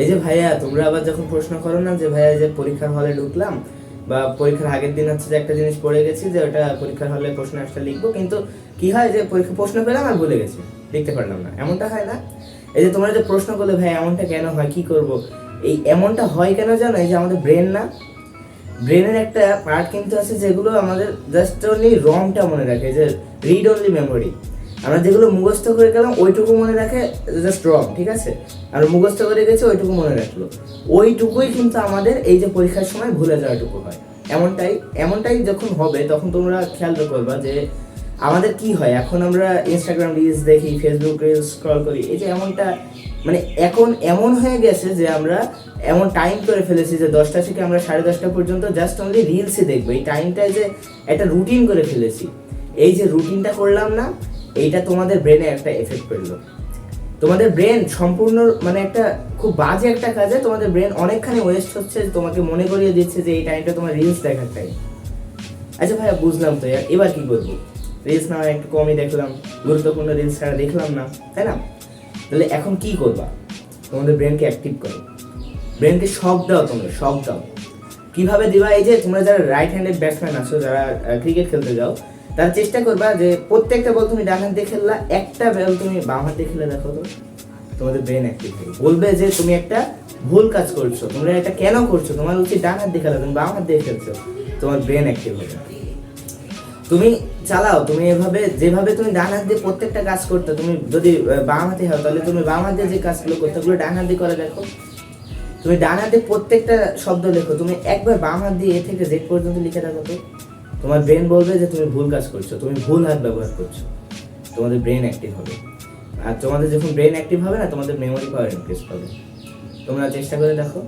এই যে ভাইয়া, তোমরা আবার যখন প্রশ্ন করো না যে ভাইয়া যে পরীক্ষার হলে ঢুকলাম, বা পরীক্ষার আগের দিন হচ্ছে যে একটা জিনিস পড়ে গেছি যে ওটা পরীক্ষার হলে প্রশ্ন একটা লিখব, কিন্তু কি হয় যে পরীক্ষা, প্রশ্ন পেলাম আর ভুলে গেছি, লিখতে পারলাম না। এমনটা হয় না? এই যে তোমরা যে প্রশ্ন করলে ভাই এমনটা কেন হয়? কি করব? এই এমনটা হয় কেন জানো? এই যে আমাদের ব্রেন না? ব্রেনের একটা পার্ট কিন্তু আছে যেগুলো আমাদের জাস্ট অনলি রংটা মনে রাখে, যে রিড অনলি মেমোরি আমরা যেগুলো মুখস্থ করে গেলাম, ওইটুকু মনে রাখে জাস্ট রং ঠিক আছে? আর মুখস্থ করে গেছে, ওইটুকু মনে রাখল। ওইটুকুই কিন্তু আমাদের এই যে পরীক্ষার সময় ভুলে যাওয়াটুকু হয়। এমনটাই এমনটাই যখন হবে, তখন তোমরা খেয়াল করবা যে আমাদের কি হয়? এখন আমরা ইনস্টাগ্রাম রিলস দেখি ফেসবুক রিলস স্ক্রল করি, এই যে এমনটা মানে এখন এমন হয়ে গেছে যে আমরা এমন টাইম করে ফেলেছি যে দশটা থেকে আমরা সাড়ে দশটা পর্যন্ত জাস্ট অনলি রিলসই দেখব। এই টাইমটায় যে একটা রুটিন করে ফেলেছি। এই যে রুটিনটা করলাম না এইটা তোমাদের ব্রেনে একটা এফেক্ট পড়ল তোমাদের ব্রেন সম্পূর্ণ মানে একটা খুব বাজে একটা কাজে তোমাদের ব্রেন অনেকখানি ওয়েস্ট হচ্ছে, তোমাকে মনে করিয়ে দিচ্ছে যে এই টাইমটা তোমার রিলস দেখার টাইম আচ্ছা ভাইয়া, বুঝলাম তো। এবার কি করব? রিলস না একটু কমই দেখলাম, গুরুত্বপূর্ণ রিলস ছাড়া দেখলাম না, তাই না? তাহলে এখন কি করবা? তোমাদের ব্রেনকে অ্যাক্টিভ করো। ব্রেনকে শক দাও তোমরা শক দাও। কীভাবে দিবা? এই যে তোমরা যারা রাইট হ্যান্ডেড ব্যাটসম্যান আছো, যারা ক্রিকেট খেলতে যাও তারা চেষ্টা করবা যে প্রত্যেকটা বল তুমি ডান হাত খেললা, একটা বল তুমি বাম হাত খেলে দেখো তো। তোমাদের ব্রেন অ্যাক্টিভ হবে বলবে যে তুমি একটা ভুল কাজ করছ, তোমরা এটা কেন করছ? তোমার উচিত ডান হাত দিয়ে খেলা, তুমি বাম হাত দিয়ে খেলছো। তোমার ব্রেন অ্যাক্টিভ হবে তুমি চালাও, তুমি এভাবে, যেভাবে তুমি ডান হাত দিয়ে প্রত্যেকটা কাজ করতে, তুমি যদি বাম হাতে হও তাহলে তুমি বাম হাত যে কাজগুলো করতে, ওগুলো ডান হাত দিয়ে করে দেখো। তুমি ডান হাতে প্রত্যেকটা শব্দ লেখো, তুমি একবার বাম হাত দিয়ে এ থেকে জেড পর্যন্ত লিখে রাখো তো। তোমার ব্রেন বলবে যে তুমি ভুল কাজ করছ, তুমি ভুল হাত ব্যবহার করছ। তোমাদের ব্রেন অ্যাক্টিভ হবে। আর তোমাদের যখন ব্রেন অ্যাক্টিভ হবে না, তোমাদের মেমোরি পাওয়ার ইনক্রিজ হবে তোমরা চেষ্টা করে দেখো।